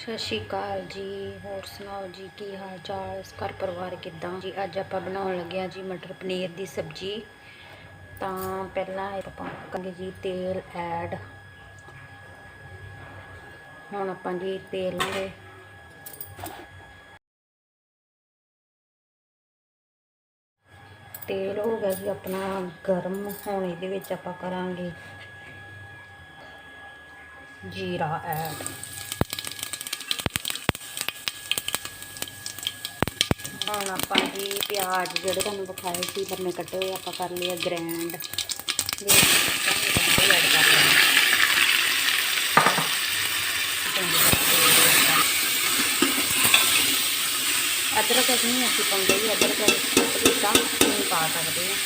ਸਤਿ ਸ਼੍ਰੀ ਅਕਾਲ ਜੀ। ਹੋਰ ਸੁਣਾਓ ਜੀ, ਕੀ ਹਾਲ ਚਾਲ ਘਰ ਪਰਿਵਾਰ ਕਿੱਦਾਂ? ਜੀ, ਅੱਜ ਆਪਾਂ ਬਣਾਉਣ ਲੱਗੇ ਹਾਂ ਜੀ ਮਟਰ ਪਨੀਰ ਦੀ ਸਬਜ਼ੀ। ਤਾਂ ਪਹਿਲਾਂ ਇਹ ਆਪਾਂ ਕਰਾਂਗੇ ਜੀ ਤੇਲ ਐਡ। ਹੁਣ ਆਪਾਂ ਜੀ ਤੇਲ ਲਾਂਗੇ ਤੇਲ ਹੋ ਗਿਆ ਜੀ ਆਪਣਾ ਗਰਮ। ਹੋਣ ਇਹਦੇ ਵਿੱਚ ਆਪਾਂ ਕਰਾਂਗੇ ਜੀਰਾ ਐਡ। ਹੁਣ ਆਪਾਂ ਜੀ ਪਿਆਜ਼ ਜਿਹੜੇ ਤੁਹਾਨੂੰ ਵਿਖਾਏ ਸੀ ਲੰਮੇ ਕੱਟੇ ਹੋਏ, ਆਪਾਂ ਕਰ ਲਿਆ ਗ੍ਰੈਂਡ ਐਡ ਕਰ ਲੈਣਾ ਅਦਰਕ ਨਹੀਂ ਅਸੀਂ ਪਾਉਂਦੇ ਜੀ, ਅਦਰਕ ਸੁੱਟ ਨਹੀਂ ਪਾ ਸਕਦੇ ਹਾਂ।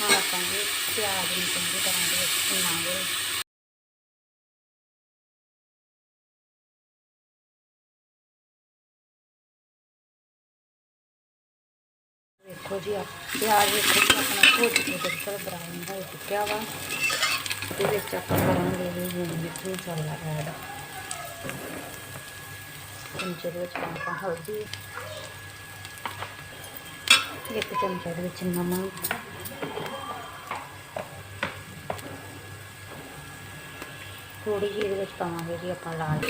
ਹੁਣ ਆਪਾਂ ਜੀ ਪਿਆਜ਼ ਨੂੰ ਚੰਗੀ ਤਰ੍ਹਾਂ ਦੇ ਵਿੱਚ ਵੇਖੋ ਜੀ ਪਿਆਜ਼ ਵੇਖੋ ਜੀ, ਆਪਣਾ ਭੁੱਜ ਕੇ ਬਿਲਕੁਲ ਬਰਾਊਨ ਹੋ ਚੁੱਕਿਆ ਵਾ। ਇਹਦੇ ਵਿੱਚ ਆਪਾਂ ਕਰਾਂਗੇ ਜੀ ਮਿਰਚ ਮਸਾਲਾ ਐਡ ਚਮਚੇ ਦੇ ਵਿੱਚ ਆਪਾਂ ਹਲਦੀ। ਇੱਕ ਚਮਚਾ ਦੇ ਵਿੱਚ ਨਮਕ। ਥੋੜੀ ਜਿਹੀ ਇਹਦੇ ਵਿੱਚ ਪਾਵਾਂਗੇ ਜੀ ਆਪਾਂ ਲਾਲ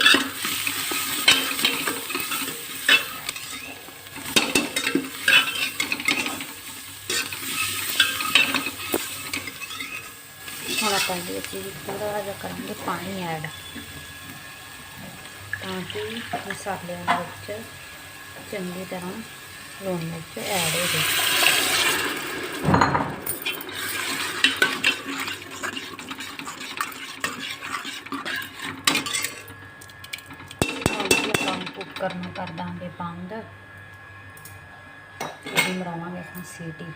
ਹੁਣ ਆਪਾਂ ਇਹਦੇ ਵਿੱਚ ਜੀ ਥੋੜਾ ਜਿਹਾ ਕਰਾਂਗੇ ਪਾਣੀ ਐਡ। ਤਾਂ ਕਿ ਮਸਾਲਿਆਂ ਦੇ ਵਿੱਚ ਚੰਗੀ ਤਰ੍ਹਾਂ ਲੂਣ ਮਿਰਚ ਐਡ ਹੋ ਜਾਵੇ। ਆਪਾਂ ਕੁੱਕਰ ਨੂੰ ਕਰ ਦਾਂਗੇ ਬੰਦ। ਇਹਦੀ ਮਰਾਵਾਂਗੇ ਆਪਾਂ ਸੀਟੀ।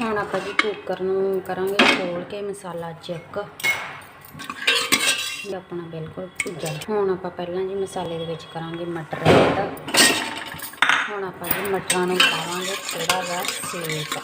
ਹੁਣ ਆਪਾਂ ਜੀ ਕੁੱਕਰ ਨੂੰ ਕਰਾਂਗੇ ਖੋਲ ਕੇ ਮਸਾਲਾ ਚੈੱਕ ਇਹ ਆਪਣਾ ਬਿਲਕੁਲ ਭੁੱਜਾ। ਹੁਣ ਆਪਾਂ ਪਹਿਲਾਂ ਜੀ ਮਸਾਲੇ ਦੇ ਵਿੱਚ ਕਰਾਂਗੇ ਮਟਰ ਐਡ ਹੁਣ ਆਪਾਂ ਜੀ ਮਟਰਾਂ ਨੂੰ ਪਾਵਾਂਗੇ ਥੋੜਾ ਜਿਹਾ ਸੇਕ।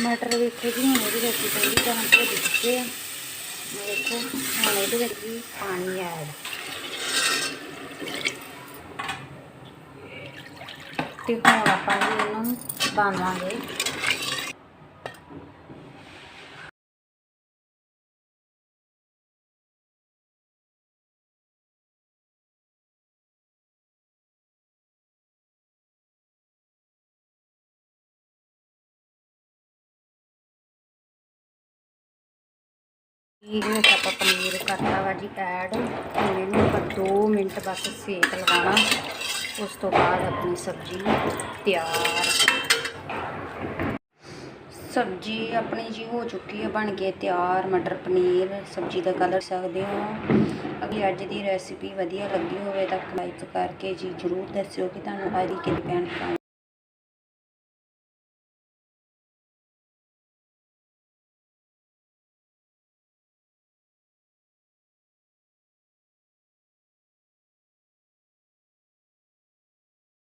ਮਟਰ ਵੇਖੋ ਜੀ ਹੁਣ ਇਹਦੇ ਵਿੱਚ ਚੰਗੀ ਤਰ੍ਹਾਂ ਭੁੱਜ ਚੁੱਕੇ ਆ। ਵੇਖੋ ਹੁਣ ਇਹਦੇ ਵਿੱਚ ਪਾਣੀ ਐਡ। ਤੇ ਹੁਣ ਆਪਾਂ ਇਹਨੂੰ ਬਾਂਵਾਂਗੇ ਇਹਦੇ ਆਪਾਂ ਪਨੀਰ ਕਰਤਾ ਵਾ ਜੀ ਐਡ। ਹੁਣ ਇਹਨੂੰ ਆਪਾਂ 2 ਮਿੰਟ ਬਸ ਸੇਕ ਲਗਾਉਣਾ ਉਸ ਤੋਂ ਬਾਅਦ ਆਪਣੀ ਸਬਜ਼ੀ ਤਿਆਰ। ਸਬਜ਼ੀ ਆਪਣੀ ਜੀ ਹੋ ਚੁੱਕੀ ਹੈ ਬਣ ਕੇ ਤਿਆਰ। ਮਟਰ, ਪਨੀਰ, ਸਬਜ਼ੀ ਦਾ ਕਲਰ ਸਕਦੇ ਹੋ। ਅਗਲੀ ਅੱਜ ਦੀ ਰੈਸਿਪੀ ਵਧੀਆ ਲੱਗੀ ਹੋਵੇ ਤਾਂ ਲਾਈਕ ਕਰਕੇ ਜੀ ਜਰੂਰ ਦੱਸਿਓ ਕਿ ਤੁਹਾਨੂੰ ਅੱਜ ਦੀ ਕਿਹੜੀ ਪੈਣ